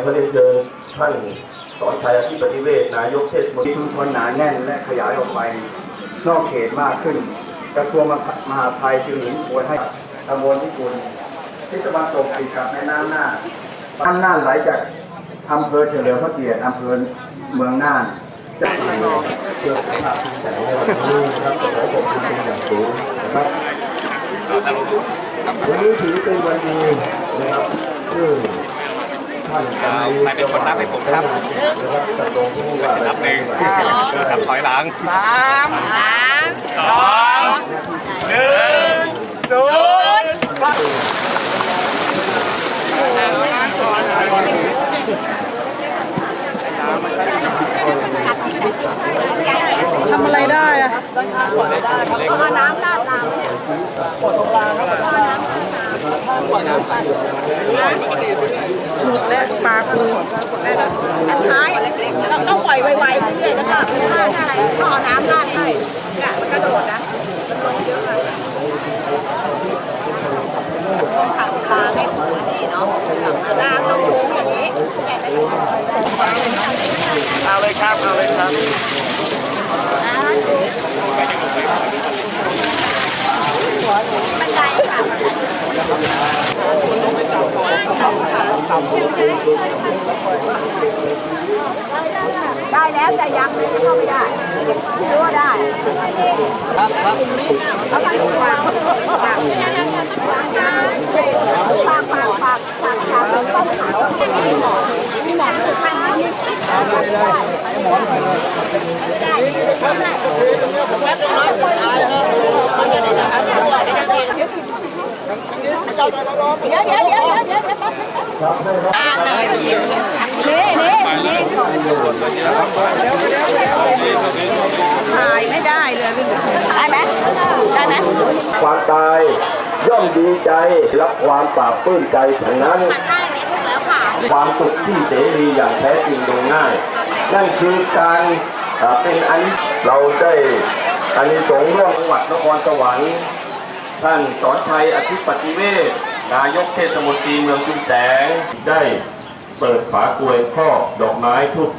เขาเรียนเชิญท่านสอนชัยอธิปฏิเวศนายกเทศมนตรีชุมชนหนาแน่นและขยายออกไป นอกเขตมากขึ้นกระทรวงมหาดไทยจึงเห็นควรให้ตำบลพิกุลที่ตะวันตกติดกับแม่น้ำน่านน้ำน่านไหลจากอำเภอเฉลิมพระเกียรติอำเภอเมืองน่านจะเพื่อสภาพที่แต่ในวันนี้นะครับขอขอบคุณเป็นอย่างสูงนะครับวันนี้ถือเป็นวันดีนะครับซึ่ง ใครเป็นคนนับให้ผมครับนับตกลงผู้ว่านับหนึ่งนับถอยหลังสามสองหนึ่งศูนย์ทำอะไรได้อะเอาน้ำราดน้ำห ท้ายเราต้องปล่อยไวๆเรื่อยๆแล้วก็ถ้าอะไรต่อน้ำราดให้เนี่ยมันกระโดดนะมันลงเยอะมากต้องทำทางให้ถูกที่เนาะน้ำต้องโค้งอย่างนี้แกะไปดูเอาเลยครับเอาเลยครับ บันไดค่ะ ได้แล้วแต่ยังไม่เข้าไม่ได้รู้ว่าได้ครับครับเอาไปวางวางฝากฝากฝากฝากฝากต้มขาวมีหมอนคือข้างนี้หมอนเดี๋ยวเดี๋ยวเดี๋ยวเดี๋ยวเดี๋ยวเดี๋ยวนี่นี่ ถ่ายไม่ได้เลยได้ไหมได้ไหมความตายย่อมดีใจรับความปราบปลื้มใจทั้งนั้นตัดได้นี้ถูกแล้วค่ะความสุขที่เสรีอย่างแท้จริงโดยง่าย นั่นคือการเป็นอันเราได้อันนี้สงร่วมจังหวัดนครสวรรค์ท่านสอนชัยอธิปฏิเวศ นายกเทศมนตรีเมืองชุมแสงได้เปิดฝากรวยข้อดอกไม้ทุก